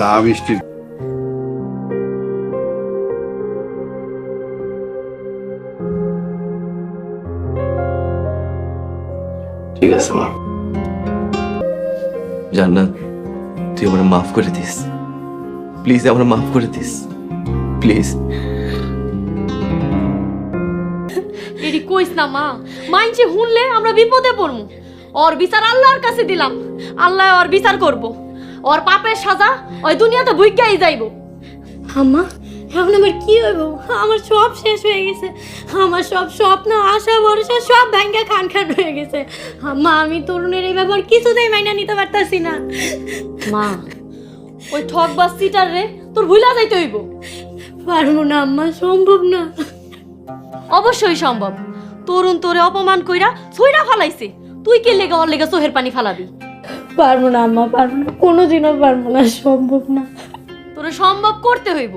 চা মিষ্টি ঠিক আছে মা। জান্নাত তুই আমার মাফ করে দিস। প্লিজ আমার মাফ করে দিস। প্লিজ। এডি কইস না মা। মাইনছে শুনলে আমরা বিপদে পড়মু। ওর বিচার আল্লাহর কাছে দিলাম। আল্লাহ ওর বিচার করব। ওর পাপের সাজা ওই দুনিয়াতে বুইগাই যাইব। আম্মা এখন আমার কি হইব? আমার সব শেষ হয়ে গেছে। আমার সব স্বপ্ন আশা ভরসা সব ভেঙ্গে খান খান হয়ে গেছে। আম্মা আমি তরুণের এই ব্যাপার কিছুতেই মাইনা নিতে পারতাছি না। মা ওই ঠক বা সিটার রে তোর ভুলা যাইতে হইব। পারব না আম্মা সম্ভব না। অবশ্যই সম্ভব। তরুণ তোরে অপমান কইরা ছইরা ফালাইছে। তুই কে লেগে ওর লেগে চোহের পানি ফালাবি? পারব না আম্মা পারব না। কোনোদিনও পারব না সম্ভব না। তোরে সম্ভব করতে হইব।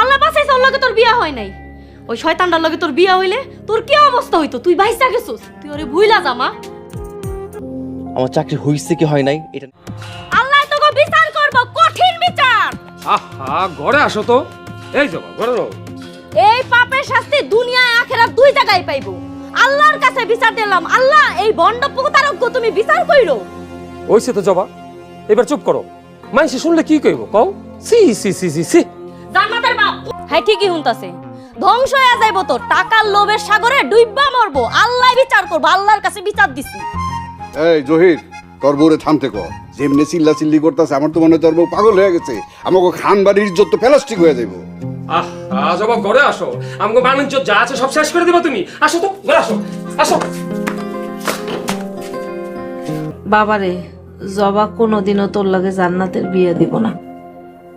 আল্লাহ বাঁচাইছে ওর লগে তোর বিয়া হয় নাই। ওই শয়তানটার লগে তোর বিয়া হইলে তোর কি অবস্থা হইতো? তুই বাইসা গেছিস তুই ওরে ভুইলা যা মা। আমার চাকরি হইছে কি হয় নাই এটা আল্লাহ তোকে বিচার করব কঠিন বিচার। আহা ঘরে আসো তো। এই যাব ঘরে যাও এই পাপের শাস্তি দুনিয়ায় আখেরাত দুই জায়গায় পাইবো। আল্লাহর কাছে বিচার দিলাম। আল্লাহ এই বন্ড প্রতারক তুমি বিচার কইরো। ওইসে তো জবা এবার চুপ করো। মাইসে শুনলে কি কইব? কও? সি সি সি সি সি। জান্নাতের বাপ। হ্যাঁ ঠিকই হুনতাছে ধ্বংস হয়ে যাইব তো টাকার লোভের সাগরে ডুইব্বা মরবো। আল্লাহ বিচার করব আল্লাহর কাছে বিচার দিছি। এই জহির তোর বউরে থামতে কর যেমনি চিল্লা চিল্লি করতেছে আমার তো মনে হয় তোর বউ পাগল হয়ে গেছে। আমাকে খান বাড়ির ইজ্জত তো প্লাস্টিক হয়ে যাইব। আহ জবা ঘরে আসো। আমাকে বাণিজ্য যা আছে সব শেষ করে দিবা তুমি। আসো তো ঘরে আসো। আসো। বাবারে জবা কোনোদিনও তোর লগে জান্নাতের বিয়ে দিব না।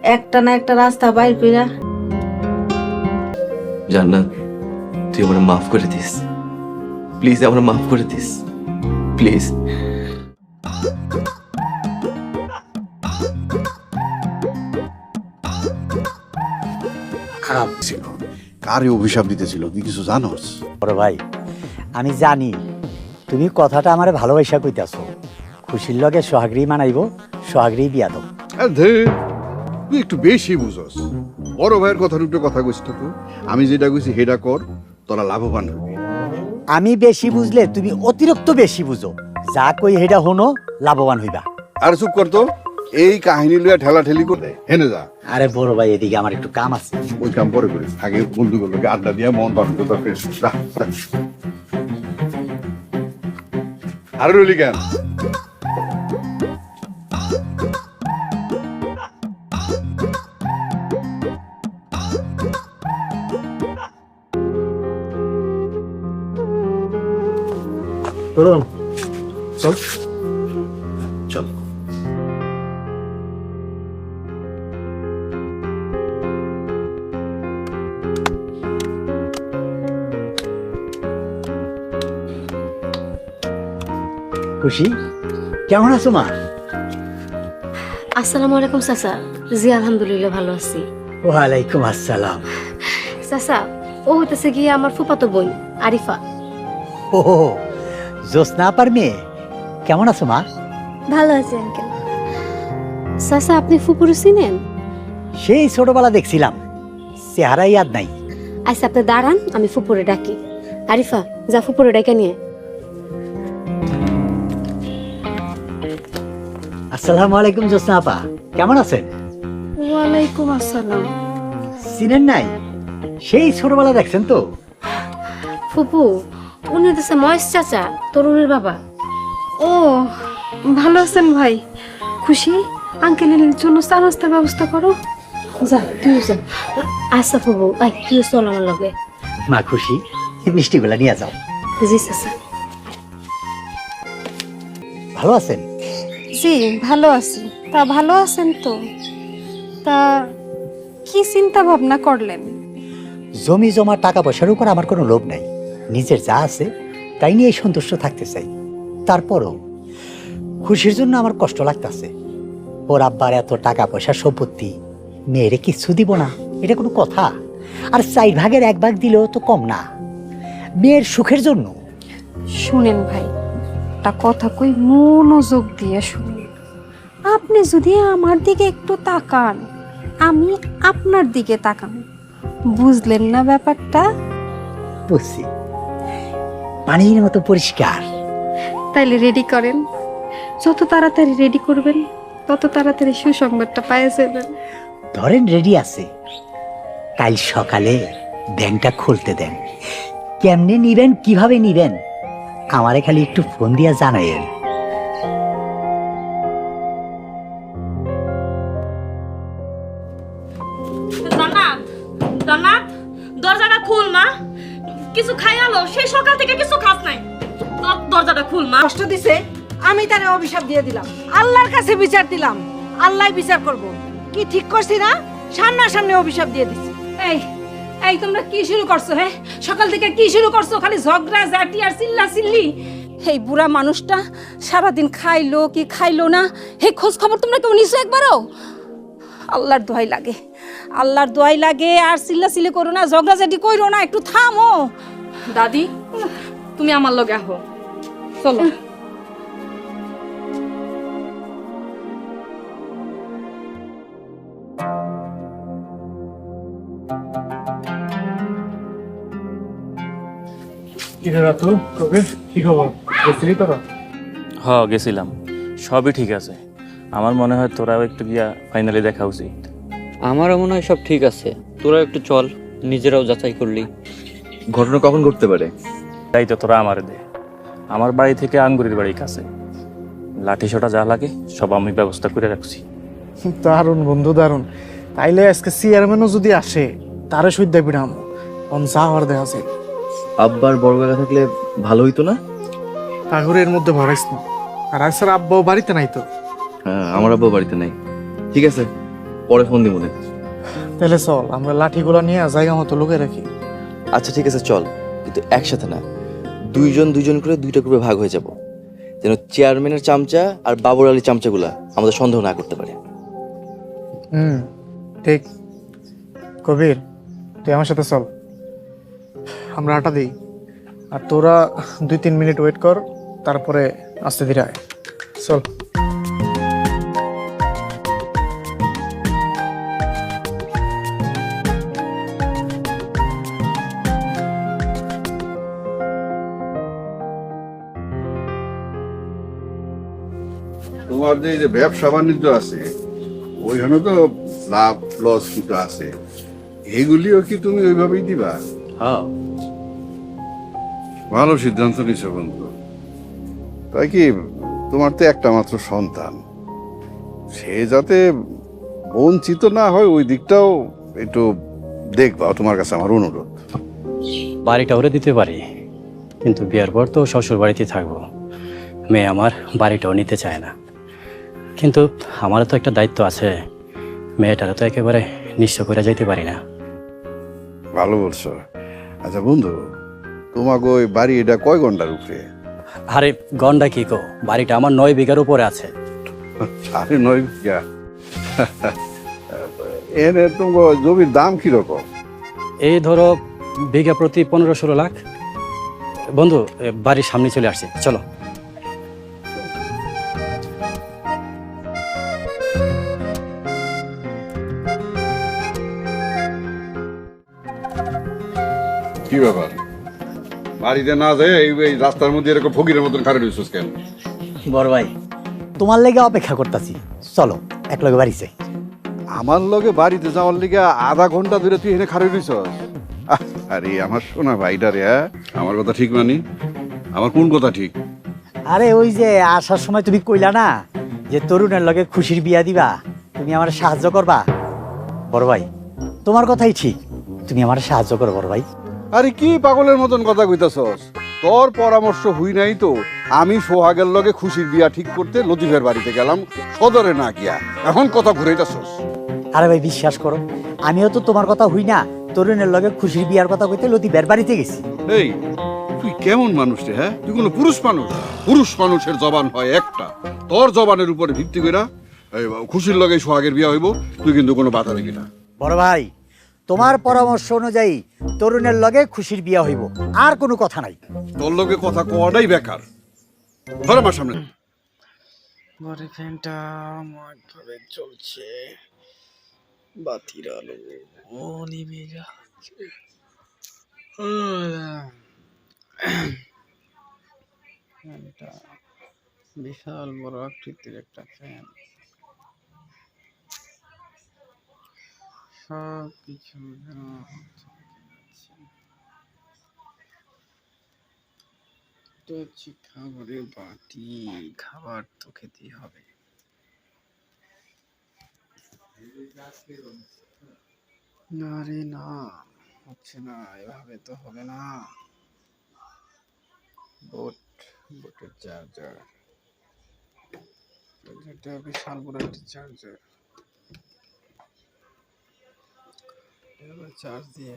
একটা না একটা রাস্তা বাইর কইরা। জান্নাত তুই আমার মাফ করে দিস। প্লিজ আমার মাফ করে দিস। প্লিজ। খারাপ ছিল। কারে অভিশাপ দিতেছিল তুই কিছু জানোস? বড় ভাই আমি জানি তুমি কথাটা আমার ভালোবাসা কইতাছো। খুশির লগে সোহাগরি মানাইব সোহাগরি বিয়া ধের তুই একটু বেশি বুঝস। বড় ভাইয়ের কথার উপরে কথা কইস তো। আমি যেটা কইছি সেটা কর তোরা লাভবান হবি। আমি বেশি বুঝলে তুমি অতিরিক্ত বেশি বুঝো। যা কই হেডা হনো লাভবান হইবা। আর চুপ কর তো এই কাহিনী লইয়া ঠেলা ঠেলি করে হেনে যা। আরে বড় ভাই এদিকে আমার একটু কাম আছে। ওই কাম পরে করিস। আগে বন্ধুগুলোকে আড্ডা দিয়া মন বান্ধব তো ফ্রেশ আর রইলি কেন? চল। চল। খুশি? কেমন আছো মা? আসসালামু আলাইকুম চাচা। জি আলহামদুলিল্লাহ ভালো আছি। ওয়ালাইকুম আসসালাম। চাচা ও হইতেছে গিয়ে আমার ফুফাতো বোন আরিফা। ও জোসনা আপার মেয়ে। কেমন আছো মা? ভালো আছি আঙ্কেল। চাচা আপনি ফুপুরু চিনেন? সেই ছোটবেলা দেখছিলাম। চেহারা ইয়াদ নাই। আচ্ছা আপনি দাঁড়ান আমি ফুপুরে ডাকি। আরিফা যা ফুপুরে ডাকে নিয়ে। আসসালামু আলাইকুম জোসনা আপা। কেমন আছেন? ওয়ালাইকুম আসসালাম। চিনেন নাই? সেই ছোটবেলা দেখছেন তো? ফুপু উনি হইতেছে মহেশ চাচা তরুণের বাবা। ও ভালো আছেন ভাই। খুশি? আঙ্কেলের জন্য চা নাস্তার ব্যবস্থা করো। যা তুই যা আচ্ছা ফুপু আই তুই চল আমার লগে? মা খুশি? মিষ্টিগুলা নিয়ে যাও। জি চাচা। ভালো আছেন? জি ভালো আছি। তা ভালো আছেন তো? তা কি চিন্তা ভাবনা করলেন? জমি জমা টাকা পয়সার উপর আমার কোনো লোভ নাই। নিজের যা আছে তাই নিয়ে সন্তুষ্ট থাকতে চাই। তারপরও খুশির জন্য আমার কষ্ট লাগতেছে। ওর আব্বার এত টাকা পয়সা সম্পত্তি মেয়েরে কিচ্ছু দিব না এটা কোনো কথা? আর চার ভাগের এক ভাগ দিলেও তো কম না। মেয়ের সুখের জন্য। শুনেন ভাই তা কথা কই মনোযোগ দিয়ে শুনেন। আপনি যদি আমার দিকে একটু তাকান আমি আপনার দিকে তাকান বুঝলেন না ব্যাপারটা? বুঝছি। পানির মতো পরিষ্কার। তাইলে রেডি করেন। যত তাড়াতাড়ি রেডি করবেন তত তাড়াতাড়ি সুসংবাদটা পায়ে যাবেন। ধরেন রেডি আছে। কাল সকালে ব্যাংকটা খুলতে দেন। কেমনে নিবেন কীভাবে নিবেন? আমারে খালি একটু ফোন দিয়া জানাইয়েন। কিছু খাই আলো সেই সকাল থেকে কিছু খাস নাই। দর- দরজাটা খুল মা। কষ্ট দিছে আমি তারে অভিশাপ দিয়ে দিলাম। আল্লাহর কাছে বিচার দিলাম। আল্লাহ বিচার করব। কি ঠিক করছি না? সামনাসামনি অভিশাপ দিয়ে দিছি। এই এই তোমরা কি শুরু করছ হ্যাঁ সকাল থেকে কি শুরু করছ? খালি ঝগড়া জাটি আর চিল্লা চিল্লি। এই বুড়া মানুষটা সারাদিন খাইলো কি খাইলো না? হে খোঁজ খবর তোমরা কেউ নিছো একবারও? আল্লাহর দোয়াই লাগে। আল্লাহর দোয়াই লাগে আর চিল্লা চিল্লি করো না ঝগড়া জাটি করো না একটু থামো। দাদি তুমি আমার লগে আহো। চলো। হ গেছিলাম। সবই ঠিক আছে। আমার মনে হয় তোরাও একটু গিয়া ফাইনালি দেখা উচিত। আমারও মনে হয় সব ঠিক আছে। তোরা একটু চল নিজেরাও যাচাই করলি। ঘটনা কখন ঘটতে পারে? তাই তো তোরা আমার দে। আমার বাড়ি থেকে আঙ্গুরির বাড়ি কাছে। লাঠি সোটা যা লাগে সব আমি ব্যবস্থা করে রাখছি। দারুণ বন্ধু দারুণ। তাইলে আজকে চেয়ারম্যানও যদি আসে তারে সুদ্ধা পিড়াম অন চা হওয়ার দেখা আছে আব্বার বড় কাকা থাকলে ভালো হইতো না? এর মধ্যে ভরাইস না। আর আজকের আব্বাও বাড়িতে নাই তো। হ্যাঁ আমার আব্বা বাড়িতে নাই। ঠিক আছে পরে ফোন দিব তাহলে চল আমরা লাঠিগুলো নিয়ে জায়গা মতো লুকে রাখি। আচ্ছা ঠিক আছে চল। কিন্তু একসাথে না দুইজন দুইজন করে দুইটা গ্রুপে ভাগ হয়ে যাব। যেন চেয়ারম্যানের চামচা আর বাবর আলী চামচাগুলা আমাদের সন্দেহ না করতে পারে। হুম ঠিক। কবির তুই আমার সাথে চল। আমরা আটা দিই। আর তোরা দুই তিন মিনিট ওয়েট কর তারপরে আস্তে ধীরে আয়। চল। তোমার যে যে ব্যবসা বাণিজ্য আছে ওইখানে তো লাভ লস কিন্তু আছে। এগুলিও কি তুমি ওইভাবেই দিবা? হ্যাঁ। ভালো সিদ্ধান্ত নিছো বন্ধু। তাই কি তোমার তো একটা মাত্র সন্তান। সে যাতে বঞ্চিত না হয় ওই দিকটাও একটু দেখবা তোমার কাছে আমার অনুরোধ। বাড়িটা ওরে দিতে পারি কিন্তু বিয়ার পর তো শ্বশুর বাড়িতে থাকব। মেয়ে আমার বাড়িটাও নিতে চায় না। কিন্তু আমারও তো একটা দায়িত্ব আছে। মেয়েটারও তো একেবারে নিঃস্ব করে যেতে পারি না। ভালো বলছো। আচ্ছা বন্ধু তোমাকে ওই বাড়ি এটা কয় ঘণ্টার উপরে? আরে গন্ডা কি কো? বাড়িটা আমার নয় বিঘার উপরে আছে। সাড়ে নয় বিঘা? এনে তোমার জমির দাম কীরকম? এই ধরো বিঘা প্রতি পনেরো ষোলো লাখ। বন্ধু বাড়ির সামনে চলে আসছে। চলো। কি ব্যাপার? বাড়িতে না যায় এই এই রাস্তার মধ্যে এরকম ফকিরের মতন খারে রয়েছিস কেন? বড় ভাই তোমার লেগে অপেক্ষা করতেছি। চলো এক লগে বাড়ি যাই। আমার লগে বাড়িতে যাওয়ার লিগে আধা ঘণ্টা ধরে তুই এখানে খারে রইছ আরে আমার শোনা ভাইটা রে হ্যাঁ? আমার কথা ঠিক মানি? আমার কোন কথা ঠিক? আরে ওই যে আসার সময় তুমি কইলা না যে তরুণের লগে খুশির বিয়া দিবা তুমি আমার সাহায্য করবা? বড় ভাই তোমার কথাই ঠিক। তুমি আমার সাহায্য করো বড় ভাই। আরে কি পাগলের মতন কথা কইতাছস? তোর পরামর্শ হুই নাই তো। আমি সোহাগের লগে খুশির বিয়া ঠিক করতে লতিফের বাড়িতে গেলাম সদরে না গিয়া। এখন কথা ঘুরাইতাছস। আরে ভাই বিশ্বাস করো আমিও তো তোমার কথা হই না। তরুণের লগে খুশির বিয়ার কথা কইতে লতিফের বাড়িতে গেছি। এই তুই কেমন মানুষ রে হ্যাঁ? তুই কোনো পুরুষ মানুষ? পুরুষ মানুষের জবান হয় একটা। তোর জবানের উপরে ভিত্তি কইরা এই খুশির লগে সোহাগের বিয়া হইব তুই কিন্তু কোনো বাধা দিবি না। বড় ভাই তোমার পরামর্শ অনুযায়ী তরুণের লগে খুশির বিয়া হইব। আর কোনো কথা নাই। তোর লগে কথা কোয়াটাই বেকার। ধর আমার সামনে। ঘরে ফ্যানটা ভাবে চলছে বাতির আলো ও নিভে যাচ্ছে বিশাল বড় আকৃতির একটা ফ্যান। সব কিছু। এটা হচ্ছে খাবারের বাটি। খাবার তো খেতেই হবে। না রে না। হচ্ছে না এভাবে তো হবে না। বোট বোটের চার্জার চার্জারটা বিশাল বড় একটা চার্জার এবার চার্জ দিয়ে।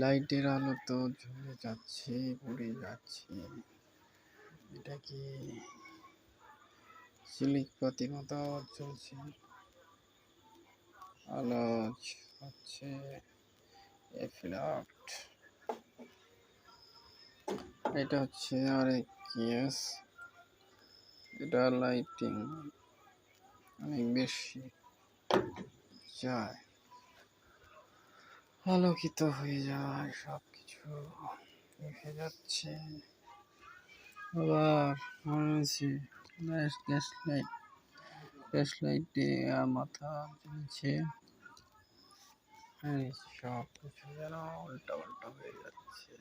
লাইটের আলো তো জ্বলে যাচ্ছে, পড়ে যাচ্ছে। এটা কি? সিলিক পাতির মতো চলছে আলো হচ্ছে এফ্লাক্ট এটা হচ্ছে আরেক কেস এটা লাইটিং অনেক বেশি যায়। আলোকিত হয়ে যায় সব কিছু দেখে যাচ্ছে। আবার মনে হচ্ছে গ্যাস লাইট গ্যাস লাইট মাথা এই সব কিছু যেন উল্টা পাল্টা হয়ে যাচ্ছে।